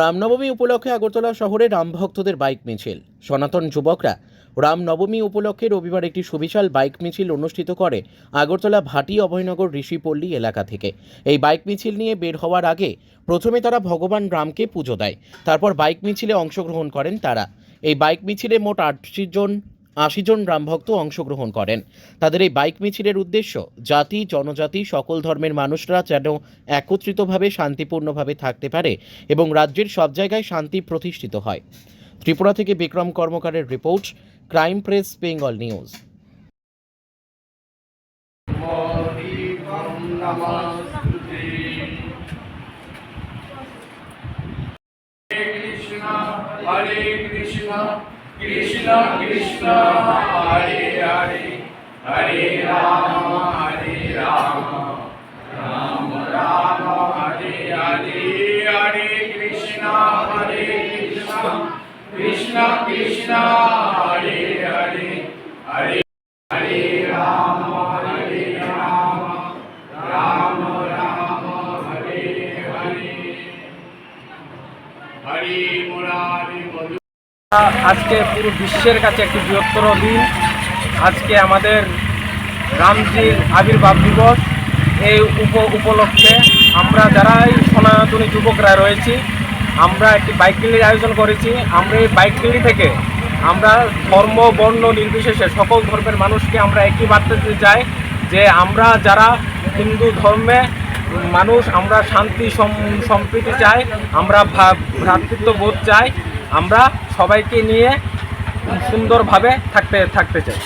রামনবমী উপলক্ষে আগরতলা শহরে রাম ভক্তদের বাইক মিছিল। সনাতন যুবকরা রামনবমী উপলক্ষে রবিবার একটি সুবিশাল বাইক মিছিল অনুষ্ঠিত করে আগরতলা ভাটি অভয়নগর ঋষিপল্লী এলাকা থেকে। এই বাইক মিছিল নিয়ে বের হওয়ার আগে প্রথমে তারা ভগবান রামকে পুজো দেয়, তারপর বাইক মিছিলে অংশগ্রহণ করেন তারা। এই বাইক মিছিলে মোট আটশি জন আশি জন রামভক্ত অংশগ্রহণ করেন। তাদের এই বাইক মিছিলের উদ্দেশ্য জাতি জনজাতি সকল ধর্মের মানুষরা যেন একত্রিতভাবে শান্তিপূর্ণভাবে থাকতে পারে এবং রাজ্যের সব জায়গায় শান্তি প্রতিষ্ঠিত হয়। ত্রিপুরা থেকে Bikram কর্মকারের report crime press Bengal news. Krishna, Hare Krishna, Krishna Krishna, Hare Hare, Hare Rama, Hare Rama, Rama Rama, Hare Hare, Hare Krishna, Hare Krishna, Krishna Krishna, Hare Hare, Hare Hare Rama, Hare Rama, Rama Rama, Hare Hare. Hari Murari মধু আজকে পুরো বিশ্বের কাছে একটি বৃহত্তর দিন। আজকে আমাদের রামজির আবির্ভাব দিবস এই উপ উপলক্ষে আমরা যারাই সনাতনী যুবকরা রয়েছি, আমরা একটি বাইক র্যালির আয়োজন করেছি। আমরা এই বাইক র্যালি থেকে আমরা ধর্ম, বর্ণ নির্বিশেষে সকল ধর্মের মানুষকে আমরা একই বার্তা দিতে চাই যে আমরা যারা হিন্দু ধর্মে মানুষ, আমরা শান্তি সম্প্রীতি চাই, আমরা ভা- ভ্রাতৃত্ববোধ চাই। আমরা সবাইকে নিয়ে সুন্দরভাবে থাকতে থাকতে চাই।